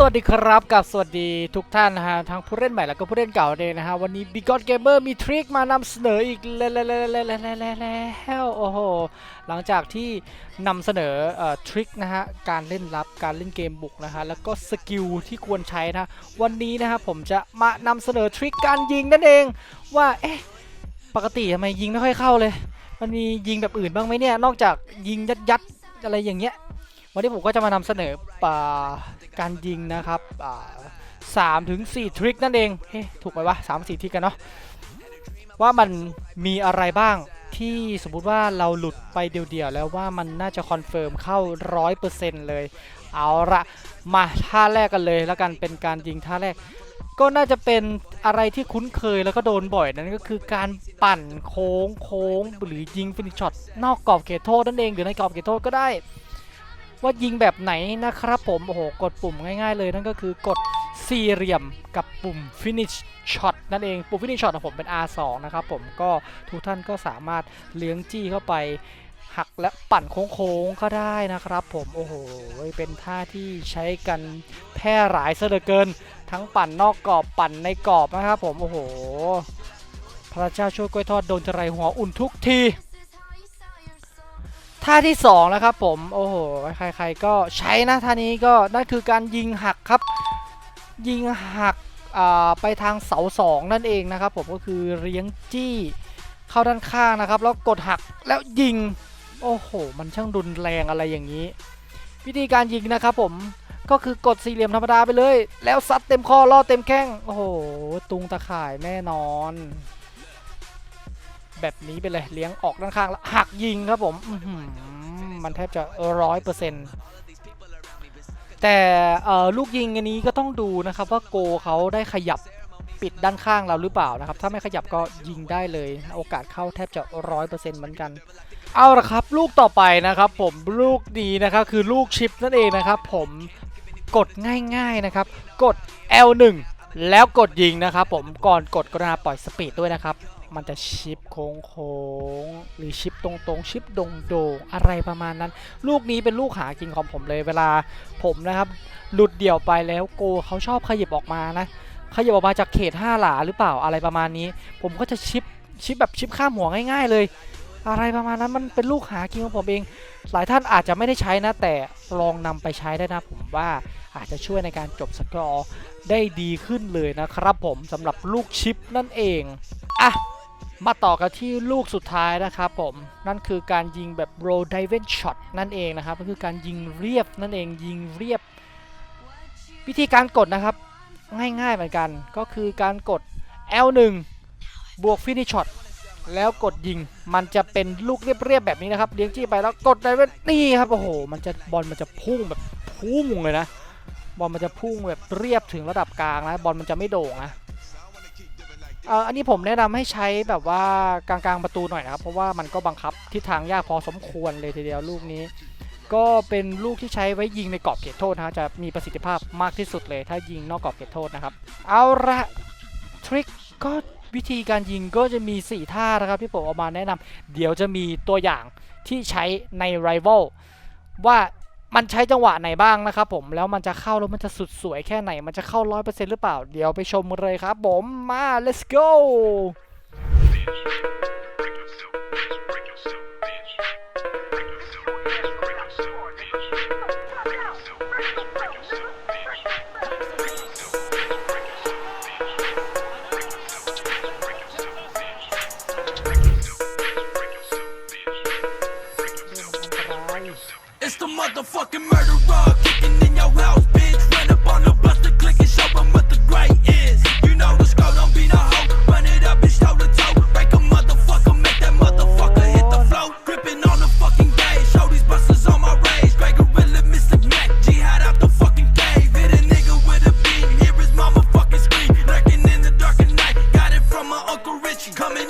สวัสดีครับกับสวัสดีทุกท่านนะฮะทั้งผู้เล่นใหม่แล้วก็ผู้เล่นเก่าเลยนะฮะวันนี้ b i g o t Gamer มีทริคมานำเสนออีกแล้วแล้วแล้วแล้วแล้วแล้วแล้วโอ้โหหลังจากที่นำเสนอเอ่อทริคนะฮะการเล่นลับการเล่นเกมบุกนะฮะแล้วก็สกิลที่ควรใช้นะวันนี้นะฮะผมจะมานำเสนอทริคการยิงนั่นเองว่าเอ๊ะปกติทำไมยิงไม่ค่อยเข้าเลย มันมียิงแบบอื่นบ้างไหมเนี่ยนอกจากยิงยัดยัดอะไรอย่างเงี้ย วันนี้ผมก็จะมานำเสนอการยิงนะครับสามถึงสี่ทริคนั่นเองเฮ้ถูกไหมวะสามสี่ทริคกันเนาะว่ามันมีอะไรบ้างที่สมมุติว่าเราหลุดไปเดียวๆ แล้วว่ามันน่าจะคอนเฟิร์มเข้าร้อยเปอร์เซ็นต์เลย เอาละมาท่าแรกกันเลยแล้วกันเป็นการยิงท่าแรก ก็น่าจะเป็นอะไรที่คุ้นเคยแล้วก็โดนบ่อยนั่นก็คือการปั่นโค้งโค้งหรือยิงฟินิชช็อตนอกกรอบเขตโทษนั่นเองหรือในกรอบเขตโทษก็ได้ ว่ายิงแบบไหนนะครับผม โอ้โห กดปุ่มง่ายๆเลย นั่นก็คือกดสี่เหลี่ยมกับปุ่ม finish shot นั่นเอง ปุ่ม finish shot ของผมเป็น R2 นะครับผมก็ทุกท่านก็สามารถเลี้ยงจี้เข้าไปหักและปั่นโค้งๆก็ได้นะครับผม โอ้โห เป็นท่าที่ใช้กันแพร่หลายเหลือเกิน ทั้งปั่นนอกกรอบปั่นในกรอบนะครับผม โอ้โห พระเจ้าช่วยกล้วยทอดโดนจะไรหัวอุ่นทุกที ท่าที่สองนะครับผมโอ้โหใครๆก็ใช้นะท่านี้ก็นั่นคือการยิงหักครับ ยิงหักไปทางเสาสองนั่นเองนะครับ ผมก็คือเลี้ยงจี้เข้าด้านข้างนะครับ แล้วกดหักแล้วยิงโอ้โห มันช่างรุนแรงอะไรอย่างนี้ วิธีการยิงนะครับผมก็คือกดสี่เหลี่ยมธรรมดาไปเลย แล้วซัดเต็มข้อล่อเต็มแข้งโอ้โหตุงตะข่ายแน่นอน แบบนี้ไปเลยเลี้ยงออกด้านข้างแล้วหักยิงครับผมมันแทบจะร้อยเปอร์เซ็นต์แต่ลูกยิงอันนี้ก็ต้องดูนะครับว่าโกเขาได้ขยับปิดด้านข้างเราหรือเปล่านะครับ ถ้าไม่ขยับก็ยิงได้เลย โอกาสเข้าแทบจะร้อยเปอร์เซ็นต์เหมือนกัน เอาละครับ ลูกต่อไปนะครับผมลูกดีนะครับคือลูกชิปนั่นเองนะครับผมกดง่ายๆนะครับ กด L1 แล้วกดยิงนะครับผมก่อนกดกรุณาปล่อยสปีดด้วยนะครับ มันจะชิปโค้งโค้งหรือชิปตรงๆชิปโดงโดงอะไรประมาณนั้น ลูกนี้เป็นลูกหากินของผมเลยเวลาผมนะครับหลุดเดี่ยวไปแล้วโกเขาชอบขยับออกมานะขยับออกมาจากเขต5หลาหรือเปล่าอะไรประมาณนี้ ผมก็จะชิปชิปแบบชิปข้ามหัวง่าย ๆ เลย อะไรประมาณนั้นมันเป็นลูกหากินของผมเอง หลายท่านอาจจะไม่ได้ใช้นะ แต่ลองนำไปใช้ได้นะผมว่า อาจจะช่วยในการจบสกอร์ได้ดีขึ้นเลยนะครับผมสำหรับลูกชิปนั่นเองอะมาต่อกันที่ลูกสุดท้ายนะครับผม นั่นคือการยิงแบบ roll dive shot นั่นเองนะครับ ก็คือการยิงเรียบนั่นเองยิงเรียบ วิธีการกดนะครับ ง่ายๆเหมือนกัน ก็คือการกด L1 บวก finish shot แล้วกดยิงมันจะเป็นลูกเรียบๆแบบนี้นะครับ เลี้ยงจี้ไปแล้วกด dive นี่ครับโอ้โห มันจะบอลมันจะพุ่งแบบพุ่งเลยนะ บอลมันจะพุ่งแบบเรียบถึงระดับกลางนะบอลมันจะไม่โด่งนะเอ่ออันนี้ผมแนะนำให้ใช้แบบว่ากลางๆประตูหน่อยนะครับ เพราะว่ามันก็บังคับทิศทางยากพอสมควรเลยทีเดียวลูกนี้ ก็เป็นลูกที่ใช้ไว้ยิงในกรอบเขตโทษนะฮะจะมีประสิทธิภาพมากที่สุดเลย ถ้ายิงนอกกรอบเขตโทษนะครับ เอาละทริคก็วิธีการยิงก็จะมี 4 ท่านะครับที่ผมเอามาแนะนำเดี๋ยวจะมีตัวอย่างที่ใช้ใน Rival ว่า มันใช้จังหวะไหนบ้างนะครับผมแล้วมันจะเข้าแล้วมันจะสุดสวยแค่ไหน มันจะเข้าร้อยเปอร์เซ็นต์หรือเปล่า เดี๋ยวไปชมกันเลยครับผมมา let's go motherfucking murderer kicking in your house, bitch. Run up on the bus to click and show them what the great is. You know the score, don't be no hoe. Run it up, bitch, toe to toe. Break a motherfucker, make that motherfucker hit the flow. Gripping on the fucking gauge, show these busters on my rage. Grey Gorilla, Mr. Mac, jihad out the fucking cave. Hit a nigga with a beat, hear his motherfucking scream. Lurking in the dark at night, got it from my Uncle Richie. Coming